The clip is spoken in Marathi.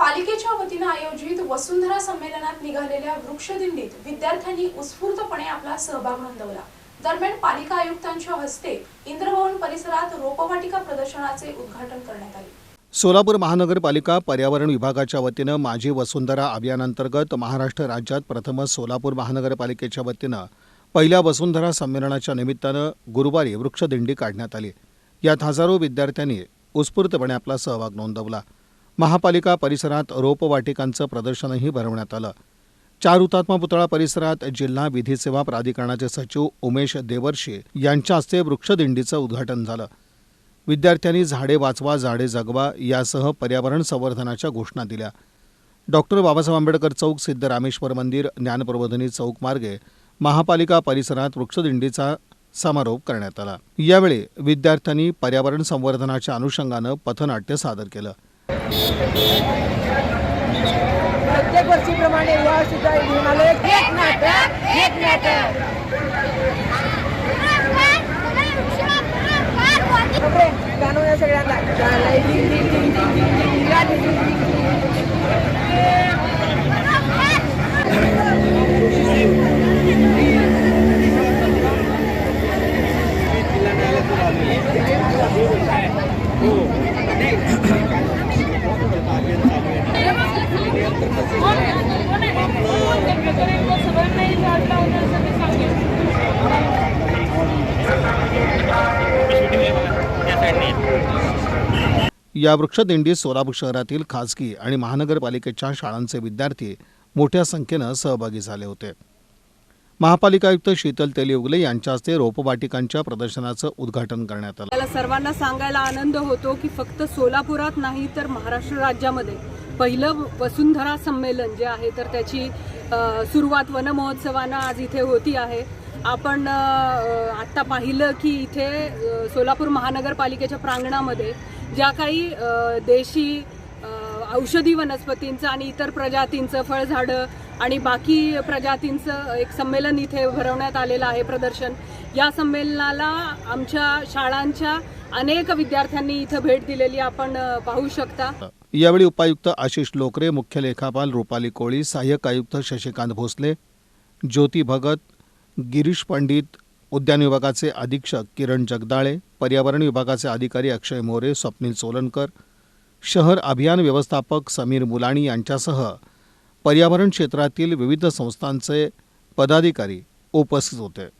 पालिकेच्या वतीनं आयोजित वसुंधरा संमेलनात निघालेल्या वृक्षदिंडीत विद्यार्थ्यांनी उत्स्फूर्तपणे आपला सहभाग नोंदवला. दरम्यान पालिका आयुक्तांच्या हस्ते इंद्रभवन परिसरात रोपवाटिका प्रदर्शनाचे उद्घाटन करण्यात आले. सोलापूर महानगरपालिका पर्यावरण विभागाच्या वतीनं माझी वसुंधरा अभियानांतर्गत महाराष्ट्र राज्यात प्रथमच सोलापूर महानगरपालिकेच्या वतीनं पहिल्या वसुंधरा संमेलनाच्या निमित्तानं गुरुवारी वृक्षदिंडी काढण्यात आली. यात हजारो विद्यार्थ्यांनी उत्स्फूर्तपणे आपला सहभाग नोंदवला. महापालिका परिसरात रोपवाटिकांचं प्रदर्शनही भरवण्यात आलं. चार हुतात्मा पुतळा परिसरात जिल्हा विधी सेवा प्राधिकरणाचे सचिव उमेश देवर्षी यांच्या हस्ते वृक्षदिंडीचं उद्घाटन झालं. विद्यार्थ्यांनी झाडे वाचवा झाडे जगवा यासह पर्यावरण संवर्धनाच्या घोषणा दिल्या. डॉक्टर बाबासाहेब आंबेडकर चौक सिद्ध रामेश्वर मंदिर ज्ञानप्रबोधनी चौक मार्गे महापालिका परिसरात वृक्षदिंडीचा समारोप करण्यात आला. यावेळी विद्यार्थ्यांनी पर्यावरण संवर्धनाच्या अनुषंगानं पथनाट्य सादर केलं. प्रत्येक वर्षीप्रमाणे या सुद्धा घेऊन आलो एक एक नाटक. एक नाटक गाणं सगळ्यांना. या वृक्षदिंडीत सोलापूर शहरातील खासगी आणि महानगरपालिकेच्या शाळांचे विद्यार्थी मोठ्या संख्येनं सहभागी झाले होते. महापालिका आयुक्त शीतल तेलियुगले उगले यांच्या हस्ते रोपवाटिकांच्या प्रदर्शनाचं उद्घाटन करण्यात आलं. सर्वांना सांगायला आनंद होतो की फक्त सोलापुरात नाही तर महाराष्ट्र राज्यामध्ये पहिलं वसुंधरा संमेलन जे आहे तर त्याची सुरुवात वनमहोत्सवानं आज इथे होती आहे. आपण आत्ता पाहिलं की इथे सोलापूर महानगरपालिकेच्या प्रांगणामध्ये ज्या काही देशी औषधी वनस्पतींचं आणि इतर प्रजातींचं फळझाडं आणि बाकी प्रजातींचं एक संमेलन इथे भरवण्यात आलेलं आहे प्रदर्शन. या संमेलनाला आमच्या शाळांच्या अनेक विद्यार्थ्यांनी इथं भेट दिलेली आपण पाहू शकता. यावेळी उपायुक्त आशिष लोकरे मुख्य लेखापाल रुपाली कोळी सहाय्यक आयुक्त शशिकांत भोसले ज्योती भगत गिरीश पंडित उद्यान विभागाचे अधीक्षक किरण जगदाळे पर्यावरण विभागाचे अधिकारी अक्षय मोरे स्वप्नील सोलनकर शहर अभियान व्यवस्थापक समीर मुलाणी यांच्यासह पर्यावरण क्षेत्रातील विविध संस्थांचे पदाधिकारी उपस्थित होते.